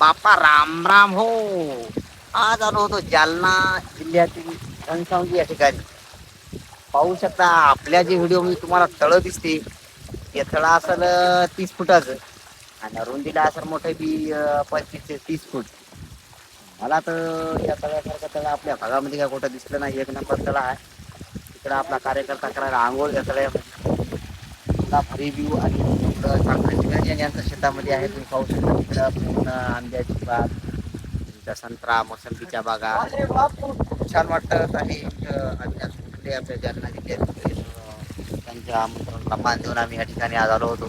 बापा राम राम हो. आज आलो होतो जालना जिल्ह्यातील घनसावंगी या ठिकाणी. पाहू शकता आपल्या जे व्हिडिओ मी तुम्हाला तळ दिसते ते तळ असेल तीस फुटाचं. आणि रुंदीला असेल मोठं बी पंचवीस ते तीस फूट. मला तर या तळ्यासारखं तळ आपल्या भागामध्ये काय कुठं दिसलं नाही. एक नंबर तळ आहे. तिकडं आपला कार्यकर्ता करायला आंघोळ त्या तळ्यामध्ये पुन्हा भारी आणि इकडं चांगलं यांच्या शेतामध्ये आहे. तुम्ही पाहू शकता तिकडं पूर्ण आंब्याची बाग तुमच्या संत्रा मोसंबीच्या बागा. खूप छान वाटत आहे. अविनाश कुठले आपल्या जालना जिल्ह्यात त्यांच्या आमंत्रणाला मान देऊन आम्ही या ठिकाणी आज आलो होतो.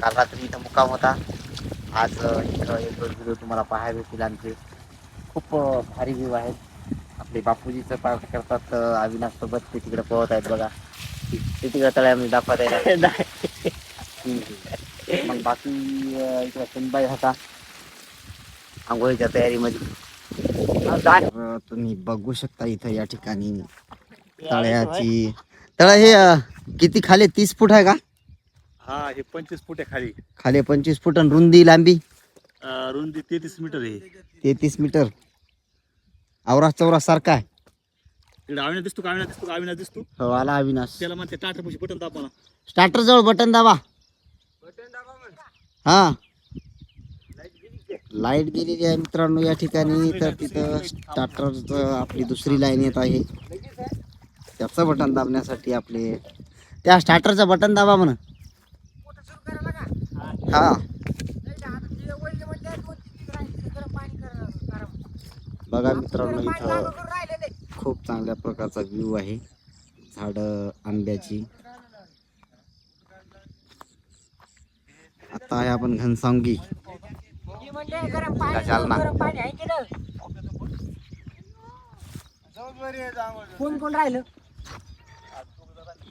काल रात्री इथं मुक्काम होता. आज इथं एक दोन व्हिडिओ तुम्हाला पाहायला भेटतील आमचे खूप भारी व्ह्यू आहेत. आपले बापूजीचं पाठ करतात अविनाशसोबत ते तिकडे पळत आहेत बघा. ते तिकडे तळ्यामध्ये दाखवत आहे. मग बाकी इकडे सुनबाई होता आंघोळीच्या तयारीमध्ये तुम्ही बघू शकता इथं या ठिकाणी तळ्याची. तळ हे किती खाली? तीस फूट आहे का? हा हे पंचवीस फूट आहे खाली. खाली पंचवीस फूट आणि रुंदी लांबी? रुंदी तेहतीस मीटर आहे. तेहतीस मीटर. आवरा चौरा सारखा आहे. इकडे आविना दिसतो का? दिसतो का? आविना दिसतो. हो आला अविनाश. त्याला म्हणते टाटा बटन दाबा स्टार्टर जवळ बटन दाबा. हा. लाइट गेलेली आहे मित्रांनो या ठिकाणी. तर तिथं स्टार्टर आपली दुसरी लाईन येत आहे. त्याचं बटन दाबण्यासाठी आपले त्या स्टार्टरचं बटन दाबा म्हणा हा. बघा मित्रांनो इथं खूप चांगल्या प्रकारचा व्ह्यू आहे. झाड आंब्याची. आता आहे आपण घनसावंगी. जालना कोण कोण राहिलं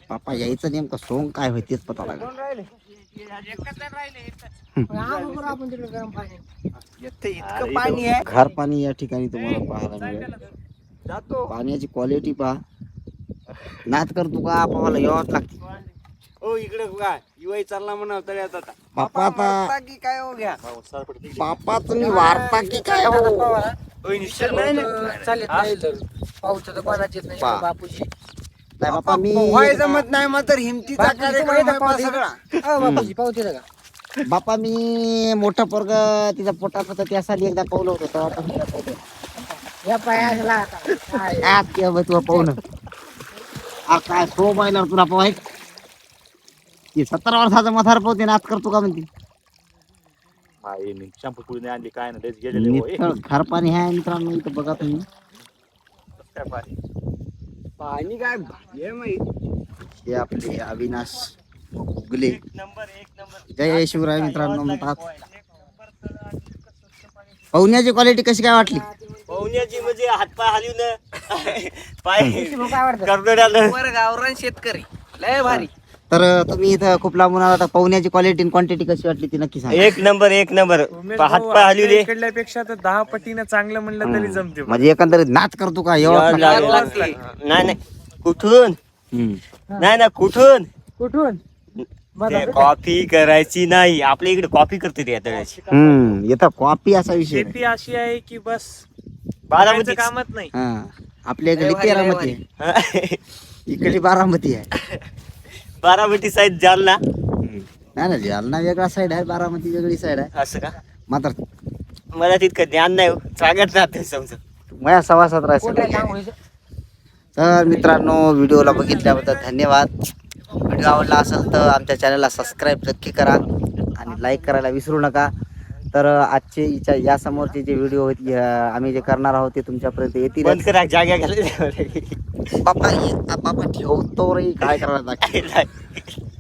पापा यायचं नेमकं सोंग काय होय तेच पता लागेल. कोण राहिले अगोदर आपण तिकडे गरम पाणी. इतकं पाणी आहे. घर पाणी या ठिकाणी तुम्हाला पाहायला मिळेल. जातो पाण्याची क्वालिटी पहा. नाद करतो का? पाहायला यावंच लागते. हो इकडे काय युवाई चालला म्हणा तळ्यात आता. बापा आता. की काय हो घ्या? बापा तुम्ही वारता की काय हो? चालेल नाही तर पाऊस तर कोणाचीच नाही पा. बापूजी. नाही बापा मी जमत नाही मग तर हिमतीचा कार्यक्रम आहे बा सगळा. हो, बापूजी का? बापा मी मोठं पोरग तिच्या पोटात होतं त्यासाठी एकदा पावलं होतं तेव्हा पण. या पायाला काय? तुला सो पाहिल्यावर तुला पाहाय ते सत्तर वर्षाचा मथार पावते नाच करतो का म्हणते? शॅम्पू पुढे नाही आणली काय नाही गेलेले हो. खार पाणी आहे मित्रांनो इथं बघा तुम्ही. काय पाणी पाणी काय भारी आहे माहीत हे आपले अविनाश उगले जय शिवराय मित्रांनो म्हणतात पाहुण्याची क्वालिटी कशी काय वाटली? पाहुण्याची म्हणजे हातपाय हलवून पाय करदोड्याला गावरान शेतकरी. लय भारी. तर तुम्ही इथं खूप लांबून आला तर पाहुण्याची क्वालिटी क्वांटिटी कशी वाटली ती नक्की सांगा. एक नंबर एक नंबर. हातपाय हलवले इकडल्यापेक्षा तर दहा पटीनं चांगलं म्हणलं तरी जमते म्हणजे एकंदरीत नाच करतो का? एवढं नाही नाही. कुठून. नाही ना कुठून? कुठून? कॉफी करायची नाही. आपल्या इकडे कॉफी करते कॉपी असा विषय अशी आहे की बस बारामती कामच नाही. हा. आपल्या इकडे तेरामती आहे. इकडे बारामती आहे. बारामती साईड जालना. नाही ना जालना वेगळा साईड आहे बारामती वेगळी साईड आहे. असं का? मात्र मला तितकं ज्ञान नाही हो. सांगत राहते समजा माझ्या राहायचं. कुठे लांब तर मित्रांनो व्हिडिओला बघितल्याबद्दल धन्यवाद. व्हिडिओ आवडला असेल तर आमच्या चॅनलला सबस्क्राईब नक्की करा आणि लाईक करायला विसरू नका. तर आजचे या समोरचे जे व्हिडिओ आम्ही जे करणार आहोत ते तुमच्यापर्यंत येतील बंद करा जागा घाल बापा बापा ठेवतो रे काय करायला